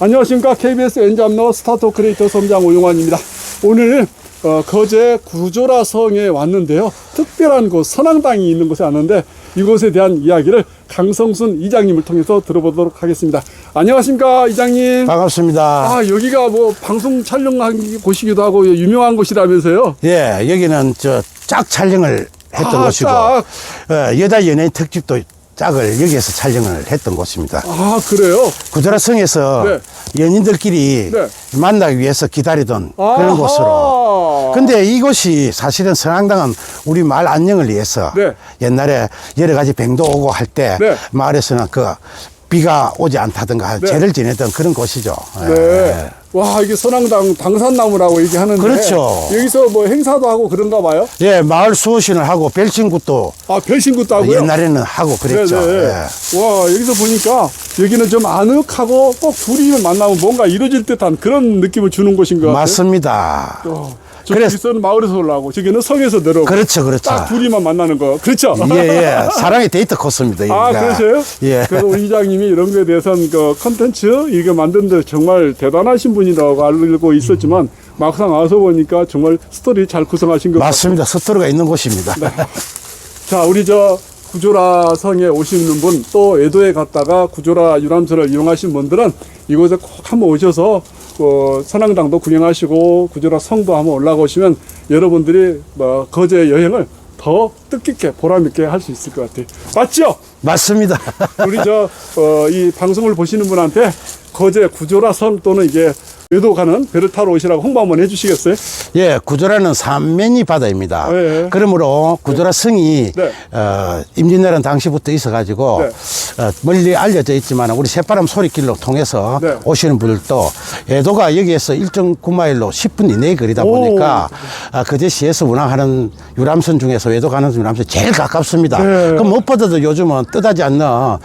안녕하십니까 KBS 엔잡너 스타트 크리에이터 섬장 오용환입니다. 오늘 어, 거제 구조라 성에 왔는데요. 특별한 곳 선앙당이 있는 곳에 왔는데 이곳에 대한 이야기를 강성순 이장님을 통해서 들어보도록 하겠습니다. 안녕하십니까 이장님. 반갑습니다. 아 여기가 뭐 방송 촬영한 곳이기도 하고 유명한 곳이라면서요. 예, 여기는 저 짝 촬영을 했던 아, 곳이고, 짝. 어, 여자 연예인 특집도 짝을 여기에서 촬영을 했던 곳입니다. 아 그래요. 구조라성에서 네. 연인들끼리 네. 만나기 위해서 기다리던 아하. 그런 곳으로. 근데 이곳이 사실은 선앙당은 우리 마을 안녕을 위해서 네. 옛날에 여러 가지 병도 오고 할때 네. 마을에서는 그 비가 오지 않다든가 네. 죄를 지내던 그런 곳이죠. 예. 네. 와 이게 선앙당 당산나무라고 얘기하는데 그렇죠. 여기서 뭐 행사도 하고 그런가 봐요. 예, 마을 수호신을 하고 별칭굿도 아 별신굿도 하고요. 옛날에는 하고 그랬죠. 네네. 예. 와 여기서 보니까 여기는 좀 아늑하고 꼭 둘이 만나면 뭔가 이루어질 듯한 그런 느낌을 주는 곳인 것 같아요. 맞습니다. 어, 저 그래서- 길서는 마을에서 올라오고 저기는 성에서 내려오고 그렇죠, 그렇죠. 딱 둘이만 만나는 거 그렇죠? 예, 예. 사랑의 데이트 코스입니다. 아 여기가. 그러세요? 예. 그래서 우리 이장님이 이런 거에 대해서는 그 컨텐츠 이거 만드는데 정말 대단하신 분이라고 알고 있었지만 막상 와서 보니까 정말 스토리 잘 구성하신 것 같아요. 맞습니다. 스토리가 있는 곳입니다. 네. 자, 우리 저 구조라 성에 오시는 분, 또 애도에 갔다가 구조라 유람선을 이용하신 분들은 이곳에 꼭 한번 오셔서 그 선앙당도 구경하시고 구조라 성도 한번 올라가시면 여러분들이 뭐 거제 여행을 더 뜻깊게 보람 있게 할 수 있을 것 같아요. 맞죠? 맞습니다. 우리 저, 어, 이 방송을 보시는 분한테 거제 구조라 성 또는 이게 외도 가는 배를 타러 오시라고 홍보 한번 해주시겠어요? 예, 구조라는 삼면이 바다입니다. 예, 예. 그러므로 구조라 성이 네. 어, 임진왜란 당시부터 있어가지고 네. 어, 멀리 알려져 있지만 우리 새바람 소리길로 통해서 네. 오시는 분들도 애도가 여기에서 1.9마일로 10분 이내의 거리다 오. 보니까 아, 거제시에서 운항하는 유람선 중에서 외도 가는 유람선이 제일 가깝습니다. 네. 그 무엇보다도 요즘은 뜻하지 않는 어,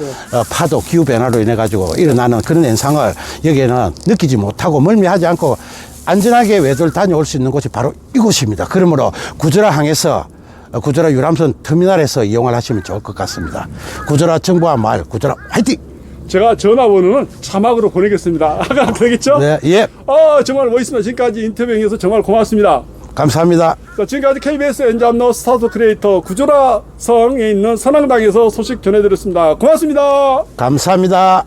파도 기후 변화로 인해 가지고 일어나는 그런 현상을 여기에는 느끼지 못하고 멀 미하지 않고 안전하게 외도를 다녀올 수 있는 곳이 바로 이곳입니다. 그러므로 구조라 항에서 어, 구조라 유람선 터미널에서 이용을 하시면 좋을 것 같습니다. 구조라 정부와 마을 구조라 화이팅! 제가 전화번호는 자막으로 보내겠습니다. 아까 되겠죠? 네, 예, 아 정말 멋있습니다. 지금까지 인터뷰해서 정말 고맙습니다. 감사합니다. 자, 지금까지 KBS 엔잡너 스타트 크리에이터 구조라 성에 있는 선앙당에서 소식 전해드렸습니다. 고맙습니다. 감사합니다.